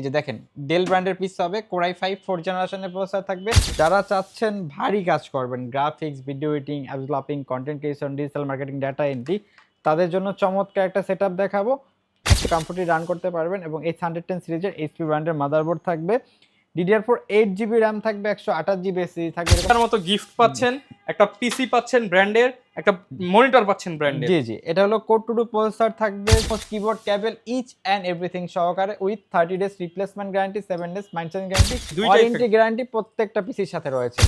এই যে দেখেন ডেল ব্র্যান্ডের পিস হবে কোরাই ফাইভ ফোর জেনারেশনের প্রসেসর থাকবে। যারা চাচ্ছেন ভারী কাজ করবেন graphics video editing অ্যাপলাপিং content creation digital marketing data entry তাদের জন্য চমৎকার একটা সেট দেখাবো। কমফোর্টলি রান করতে পারবেন এবং এই হান্ড্রেড টেন সিরিজের এইচপি ব্র্যান্ডের মাদারবোর্ড থাকবে। DDR four eight GB RAM থাকবে, একশো আঠাশ জিবি এসএসডি থাকবে। তার মতো গিফট পাচ্ছেন, একটা পিসি পাচ্ছেন ব্র্যান্ডের একটা মনিটর পাচ্ছেন ব্র্যান্ডের জি জি। এটা হলো কোড টু টু প্রসেসর থাকবে keyboard cable each and everything সহকারে with thirty days replacement guarantee seven days maintain guarantee warranty guarantee প্রত্যেকটা পিসির সাথে রয়েছে।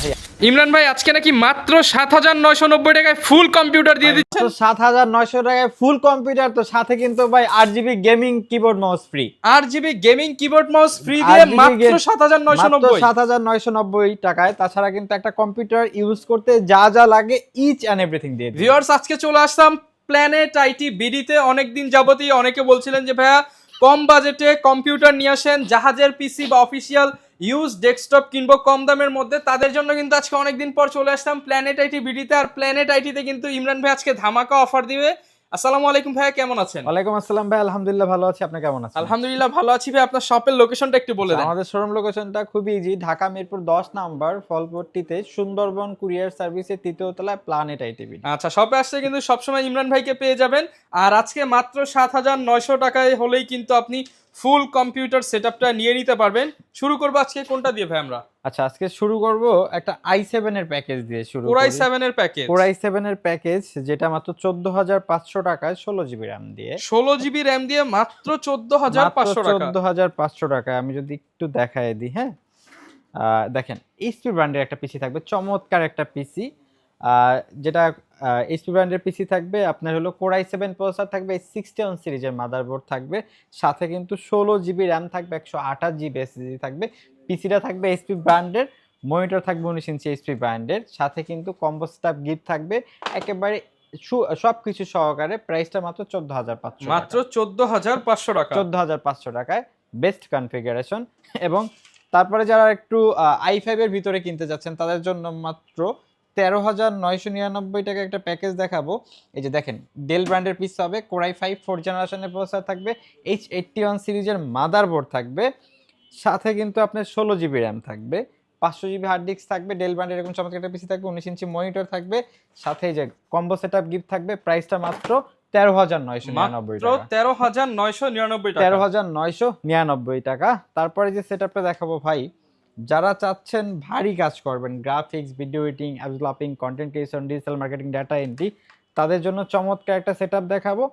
ইমরান ভাই আজকে নাকি মাত্র সাত হাজার নয়শো নব্বই টাকায় ফুল কম্পিউটার দিয়ে দিচ্ছেন। তো সাত হাজার নয়শো টাকায় ফুল কম্পিউটার তো সাথে কিন্তু ভাই আট GB gaming keyboard mouse free আট GB gaming keyboard mouse free দিয়ে মাত্র game- সাত হাজার নয়শো নব্বই। সাত হাজার নয়শো নব্বই টাকায়। তাছাড়া কিন্তু একটা কম্পিউটার ইউজ করতে যা যা লাগে ইচ অ্যান্ড এভরিথিং দিয়ে ভিউয়ার্স আজকে চলে আসলাম প্ল্যানেট আইটি বিডিতে অনেকদিন যাবতই অনেকে বলছিলেন যে, ভাইয়া, কম বাজেটে কম্পিউটার নিয়ে আসেন, জাহাজের পিসি বা অফিসিয়াল ইউজ ডেস্কটপ কিনবো কম দামের মধ্যে। তাদের জন্য কিন্তু আজকে অনেকদিন পর চলে আসলাম প্ল্যানেট আইটি বিডিতে আর প্ল্যানেট আইটিতে কিন্তু ইমরান ভাই আজকে ধামাকা অফার দিবে। আসসালামু আলাইকুম ভাইয়া কেমন আছেন? ওয়ালাইকুম আসসালাম ভাই আলহামদুলিল্লাহ ভালো আছি। আপনি কেমন আছেন? আলহামদুলিল্লাহ ভালো আছি ভাই আপনার শপের লোকেশনটা একটু বলে দেন। আমাদের শোরুম লোকেশনটা খুবই ইজি ঢাকা মিরপুর দশ নাম্বার ফলপট্টিতে সুন্দরবন কুরিয়ার সার্ভিসের তৃতীয় তলায় প্ল্যানেট আইটিভি আচ্ছা শপে আসলে কিন্তু সবসময় ইমরান ভাইকে পেয়ে যাবেন। আর আজকে মাত্র সাত হাজার নয়শো টাকায় হলেই কিন্তু আপনি ফুল কম্পিউটার সেটআপটা নিয়ে নিতে পারবেন। শুরু করব আজকে কোনটা দিয়ে ভাই আমরা? আচ্ছা আজকে শুরু করব একটা আই সেভেন এর প্যাকেজ দিয়ে শুরু কোরাই সেভেন এর প্যাকেজ। কোরাই সেভেন এর প্যাকেজ যেটা মাত্র চোদ্দ হাজার পাঁচশো টাকায় ষোলো জিবি র্যাম দিয়ে। ষোলো জিবি র্যাম দিয়ে মাত্র চোদ্দ হাজার পাঁচশো টাকা। চোদ্দ হাজার পাঁচশো টাকায় আমি যদি একটু দেখায় দিই হ্যাঁ? দেখেন এইচপি ব্র্যান্ডের একটা পিসি থাকবে চমৎকার একটা পিসি যেটা এইচপি ব্র্যান্ডের পিসি থাকবে আপনার হলো কোরাই সেভেন প্রসেসর থাকবে সিক্সটি ওয়ান সিরিজের মাদারবোর্ড থাকবে সাথে কিন্তু ষোলো জিবি র্যাম থাকবে একশো আঠাশ জিবি এসএসডি থাকবে পিসিটা থাকবে এইচপি ব্র্যান্ডের মনিটর থাকবে উনিশ ইঞ্চি এইচপি ব্র্যান্ডের সাথে কিন্তু কম্বো স্টাফ গিফট থাকবে একেবারে সব কিছু সহকারে প্রাইসটা মাত্র চোদ্দ হাজার পাঁচশো মাত্র চোদ্দ হাজার পাঁচশো টাকা। চোদ্দ হাজার পাঁচশো টাকায় বেস্ট কনফিগারেশন এবং তারপরে যারা একটু আই ফাইভের ভিতরে কিনতে যাচ্ছেন তাদের জন্য মাত্র তেরো হাজার নয়শো নিরানব্বই টাকা একটা প্যাকেজ দেখাবো। এই যে দেখেন ডেল ব্র্যান্ডের পিস হবে কোরাই ফাইভ ফোর জেনারেশনের প্রসেসর থাকবে এইচ এইটটি ওয়ান সিরিজের মাদারবোর্ড থাকবে সাথে কিন্তু আপনার ষোলো জিবি র্যাম থাকবে পাঁচশো জিবি হার্ড ডিস্ক থাকবে ডেল ব্র্যান্ডের এরকম চমৎকার একটা পিসি থাকবে উনিশ ইঞ্চি মনিটর থাকবে সাথে যে কম্বো সেট আপ গিফট থাকবে প্রাইসটা মাত্র তেরো হাজার নয়শো নিরানব্বই তেরো হাজার নয়শো নিরানব্বই তেরো হাজার নয়শো নিরানব্বই টাকা। তারপরে যে সেট আপটা দেখাবো ভাই যারা চাচ্ছেন ভারী কাজ করবেন graphics video editing অ্যাপলাপিং content creation digital marketing data entry তাদের জন্য চমৎকার একটা সেট দেখাবো।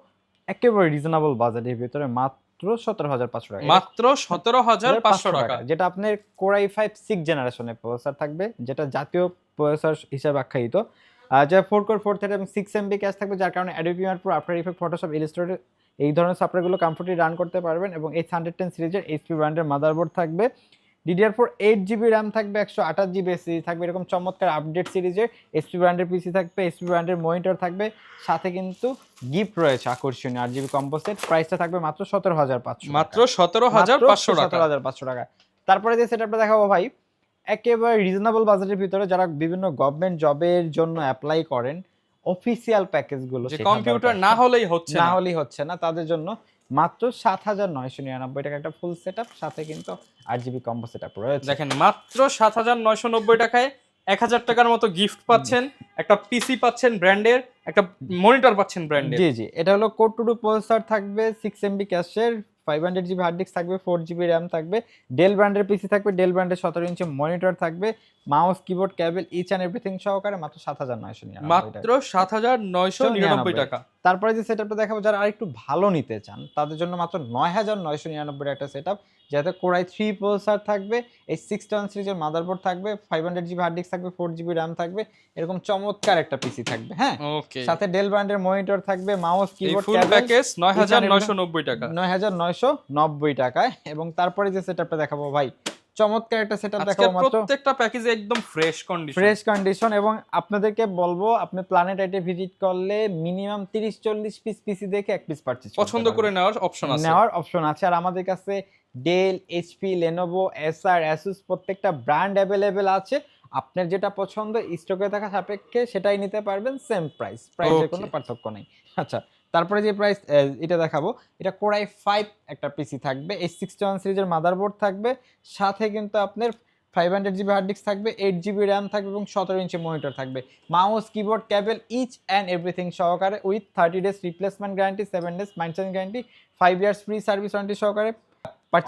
একেবারে রিজনেবল বাজেটের ভিতরে মাত্র সতেরো হাজার পাঁচশো টাকা। মাত্র সতেরো হাজার পাঁচশো টাকা। যেটা আপনার কোরাই ফাইভ সিক্স জেনারেশনের প্রসেসর থাকবে যেটা জাতীয় প্রসেসর হিসেবে আখ্যায়িত। আর যা ফোর কোর ফোর থার্টি এবং সিক্স এমবি ক্যাশ থাকবে যার কারণে Adobe Premiere Pro After Effect Photoshop Illustrator এই ধরনের সফটওয়্যারগুলো কমফোর্টলি রান করতে পারবেন এবং এই হান্ড্রেড টেন সিরিজের এইচপি ব্র্যান্ডের মাদারবোর্ড থাকবে। DDR four eight GB RAM থাকবে একশো আঠাশ জিবি এসএসডি থাকবে এরকম চমৎকার আপডেট সিরিজের এইচপি ব্র্যান্ডের পিসি থাকবে এইচপি ব্র্যান্ডের মনিটর থাকবে সাথে কিন্তু গিফট রয়েছে আকর্ষণীয় আট জিবি কম্পোসেট প্রাইসটা থাকবে মাত্র সতেরো হাজার পাঁচশো মাত্র সতেরো হাজার পাঁচশো টাকা। সতেরো হাজার পাঁচশো টাকা। তারপরে যে সেটআপটা দেখাবো ভাই একেবারে রিজনেবল বাজেটের ভিতরে যারা বিভিন্ন গভর্নমেন্ট জবের জন্য অ্যাপ্লাই করেন অফিসিয়াল প্যাকেজগুলো যে কম্পিউটার না হলেই হচ্ছে না হলেই হচ্ছে না তাদের জন্য মাত্র সাত হাজার নয়শো নিরানব্বই টাকা একটা ফুল সেট সাথে কিন্তু আট জিবি কম্বো সেট রয়েছে। দেখেন মাত্র সাত হাজার নয়শো নব্বই টাকায় এক হাজার টাকার মতো গিফট পাচ্ছেন একটা পিসি পাচ্ছেন ব্র্যান্ডের একটা মনিটর পাচ্ছেন ব্র্যান্ডের জি জি এটা হলো কোড টু টু প্রসেসর থাকবে সিক্স এমবি ক্যাশের five hundred GB hard disk থাকবে ফোর জিবি র্যাম থাকবে ডেল ব্র্যান্ডের পিসি থাকবে ডেল ব্র্যান্ডের সতেরো ইঞ্চি মনিটর থাকবে mouse keyboard cable each and everything সহকারে মাত্র সাত হাজার নয়শো মাত্র সাত হাজার নয়শো নিরানব্বই টাকা। তারপরে যে সেটআপটা দেখাবো যারা আরেকটু ভালো নিতে চান তাদের জন্য মাত্র নয় হাজার নয়শো নিরানব্বই একটা সেট আপ যাতে কোরাই থ্রি প্রসেসর থাকবে এই সিক্স টাউন সিরিজের মাদারবোর্ড থাকবে five hundred GB hard disk থাকবে ফোর জিবি র্যাম থাকবে এরকম চমৎকার একটা পিসি থাকবে হ্যাঁ? সাথে ডেল ব্র্যান্ডের মনিটর থাকবে মাউস কিবোর্ড প্যাকেজ নয় হাজার নয়শো নব্বই টাকা। নয় হাজার নয়শো নব্বই টাকায় এবং তারপরে যে সেটআপটা দেখাবো ভাই চমৎকার একটা সেটআপ দেখাবো মাত্র। প্রত্যেকটা প্যাকেজে একদম ফ্রেশ কন্ডিশন ফ্রেশ কন্ডিশন এবং আপনাদেরকে বলব আপনি প্ল্যানেট আইটে ভিজিট করলে মিনিমাম তিরিশ চল্লিশ পিস পিসি দেখে এক পিস পারচেজ পছন্দ করে নেওয়ার অপশন আছে। নেওয়ার অপশন আছে। আর আমাদের কাছে Dell HP Lenovo Acer Asus প্রত্যেকটা ব্র্যান্ড অ্যাভেলেবেল আছে। আপনার যেটা পছন্দ স্টকে থাকা সাপেক্ষে সেটাই নিতে পারবেন সেম প্রাইস প্রাইসের কোনো পার্থক্য নেই। আচ্ছা তারপরে যে প্রাইস এটা দেখাবো। এটা কোরাই ফাইভ একটা পিসি থাকবে এই সিক্সটি ওয়ান সিরিজের মাদারবোর্ড থাকবে সাথে কিন্তু আপনার five hundred GB hard disk থাকবে এইট জিবি র্যাম থাকবে এবং সতেরো ইঞ্চি মনিটর থাকবে। Mouse keyboard cable each and everything সহকারে with thirty days replacement guarantee seven days maintenance guarantee five years free service warranty সহকারে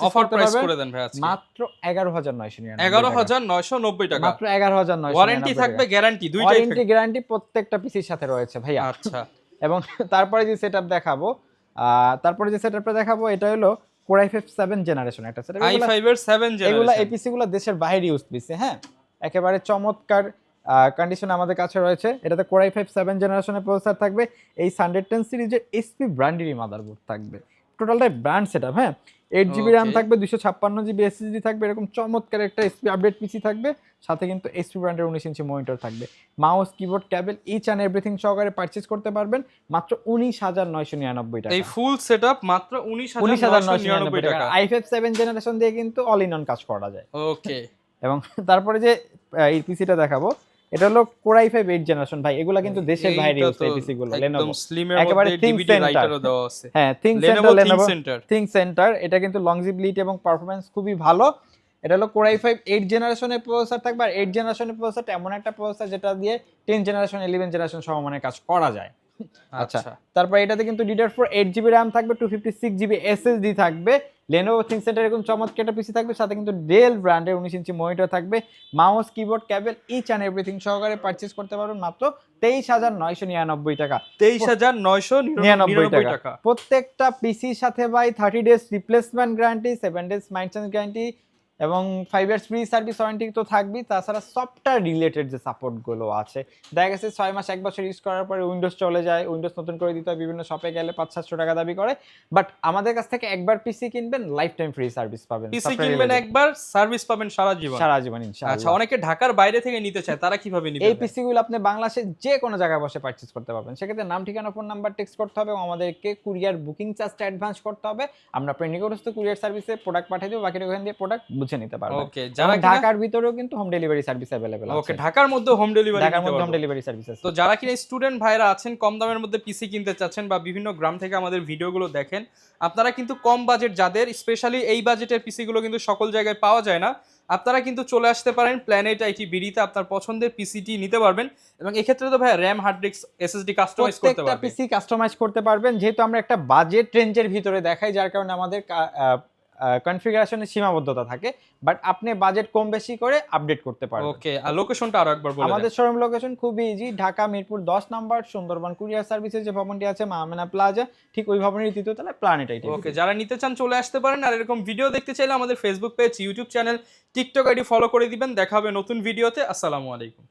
অফার প্রাইস করে দেন ভাই আজকে। মাত্র এগারো হাজার নয়শো নিরানব্বই এগারো টাকা। হাজার নয়শো নব্বই টাকা। মাত্র এগারো হাজার নয়শো ওয়ারেন্টি থাকবে গ্যারান্টি দুইটাই থাকবে। গ্যারান্টি প্রত্যেকটা পিসির সাথে রয়েছে ভাইয়া। আচ্ছা। এবং তারপরে যে সেট দেখাবো আহ, তারপরে যে সেট দেখাবো এটা হলো core I five seven generation একটা সেট আই ফাইভ এর সেভেন এগুলো এপিসি গুলো দেশের বাইরে ইউজ পিসি হ্যাঁ? একেবারে চমৎকার কন্ডিশন আমাদের কাছে রয়েছে। এটাতে কোরাই ফাইভ সেভেন জেনারেশনের প্রসেসর থাকবে। এই হান্ড্রেড টেন সিরিজের এসপি ব্র্যান্ডেরই মাদারবোর্ড থাকবে। টোটালটাই ব্র্যান্ড সেট হ্যাঁ? এইট জিবি র্যাম থাকবে দুশো ছাপ্পান্ন জিবি এসএসডি থাকবে এরকম চমৎকার একটা এসপি আপডেট পিসি থাকবে সাথে কিন্তু এসপি ব্র্যান্ডের উনিশ ইঞ্চি মনিটর থাকবে। Mouse keyboard cable each and everything সহকারে পারচেজ করতে পারবেন মাত্র উনিশ হাজার নয়শো নিরানব্বই টাকা। এই ফুল সেটআপ মাত্র উনিশ উনিশ হাজার নয়শো নিরানব্বই টাকা। আই ফাইভ সেভেন জেনারেশন দিয়ে কিন্তু অল ইন অন কাজ করা যায়। ওকে এবং তারপরে যে এই পিসিটা দেখাবো এটা হলো কোরাই ফাইভ এইট জেনারেশন ভাই এগুলা কিন্তু দেশের বাইরে ইউজ পিসি গুলো একদম স্লিমের মধ্যে ডিভিডি রাইটারও দেওয়া আছে। হ্যাঁ ThinkCentre Lenovo ThinkCentre এটা কিন্তু লংজিবিলিটি এবং পারফরমেন্স খুবই ভালো। এটা হলো কোরাই ফাইভ এইট জেনারেশনের প্রসেসর থাকবে আর এইট জেনারেশনের প্রসেসর এমন একটা প্রসেসর যেটা দিয়ে টেন জেনারেশন ইলেভেন জেনারেশন সমমানের কাজ করা যায়। আচ্ছা আচ্ছা। তারপর এটাতে কিন্তু DDR four eight GB RAM থাকবে two fifty six GB SSD থাকবে লেনোভো থিং সেন্টার এরকম চমৎকার একটা পিসি থাকবে সাথে কিন্তু ডেল ব্র্যান্ডের উনিশ ইঞ্চি মনিটর থাকবে mouse keyboard cable each and everything সহকারে পারচেস করতে পারবেন মাত্র তেইশ হাজার নয়শো নিরানব্বই টাকা। তেইশ হাজার নয়শো নিরানব্বই টাকা। প্রত্যেকটা পিসির সাথে ভাই thirty days replacement guarantee seven days maintenance guarantee এবং five years free service warranty তো থাকবেই। তাছাড়া সফটওয়্যার রিলেটেড যে সাপোর্টগুলো আছে দেখা গেছে ছয় মাস এক বছর ইউজ করার পরে উইন্ডোজ চলে যায় উইন্ডোজ নতুন করে দিতে হয় বিভিন্ন শপে গেলে পাঁচ সাতশো টাকা দাবি করে। বাট আমাদের কাছ থেকে একবার পিসি কিনবেন লাইফ টাইম ফ্রি সার্ভিস পাবেন পিসি কিনবেন একবার সার্ভিস পাবেন সারা জীবন। সারা জীবন ইনশাআল্লাহ। আচ্ছা অনেকে ঢাকার বাইরে থেকে নিতে চায় তারা কীভাবে নিবে এই পিসি গুলো আপনি বাংলাদেশের যে কোনো জায়গায় বসে পারচেজ করতে পারবেন। সেক্ষেত্রে নাম ঠিকানা ফোন নাম্বার টেক্সট করতে হবে এবং আমাদেরকে কুরিয়ার বুকিং চার্জটা অ্যাডভান্স করতে হবে। আমরা আপনার নিকটস্থ কুরিয়ার সার্ভিসে প্রোডাক্ট পাঠিয়ে দেবো বাকিটা ওখান দিয়ে প্রোডাক্ট বুঝে নিতে পারবেন ওকে যারা ঢাকার ভিতরেও কিন্তু হোম ডেলিভারি সার্ভিস ওকে আছে। ঢাকার মধ্যে হোম ডেলিভারি ঢাকার মধ্যে হোম ডেলিভারি সার্ভিস আছে। তো যারা কিনা স্টুডেন্ট ভাইরা আছেন কম দামের মধ্যে পিসি কিনতে চাচ্ছেন বা বিভিন্ন গ্রাম থেকে আমাদের ভিডিওগুলো দেখেন আপনারা কিন্তু কম বাজেট যাদের স্পেশালি এই বাজেটের পিসিগুলো কিন্তু সকল জায়গায় পাওয়া যায় না আপনারা কিন্তু চলে আসতে পারেন প্ল্যানেট আইটি বিডিতে আপনার পছন্দের পিসিটি নিতে পারবেন এবং এক্ষেত্রে তো ভাই RAM hard disk SSD customize করতে প্রত্যেকটা পারবেন পিসি কাস্টমাইজ করতে পারবেন যেহেতু আমরা একটা বাজেট রেঞ্জের ভিতরে দেখাই যার কারণে আমাদের কনফিগারেশনের সীমাবদ্ধতা থাকে বাট আপনি বাজেট কম বেশি করে আপডেট করতে পারবেন। ওকে আর লোকেশনটা আরও একবার বলে আমাদের শোরুম লোকেশন খুবই ইজি ঢাকা মিরপুর দশ নাম্বার সুন্দরবন কুরিয়ার সার্ভিসের যে ভবনটি আছে মাহমেনা প্লাজা ঠিক ওই ভবনের তৃতীয় তলায় প্ল্যানেট আইটি ওকে যারা নিতে চান চলে আসতে পারেন আর এরকম ভিডিও দেখতে চাইলে আমাদের Facebook page YouTube channel TikTok ID follow করে দিবেন। দেখা হবে নতুন ভিডিওতে আসসালামু আলাইকুম।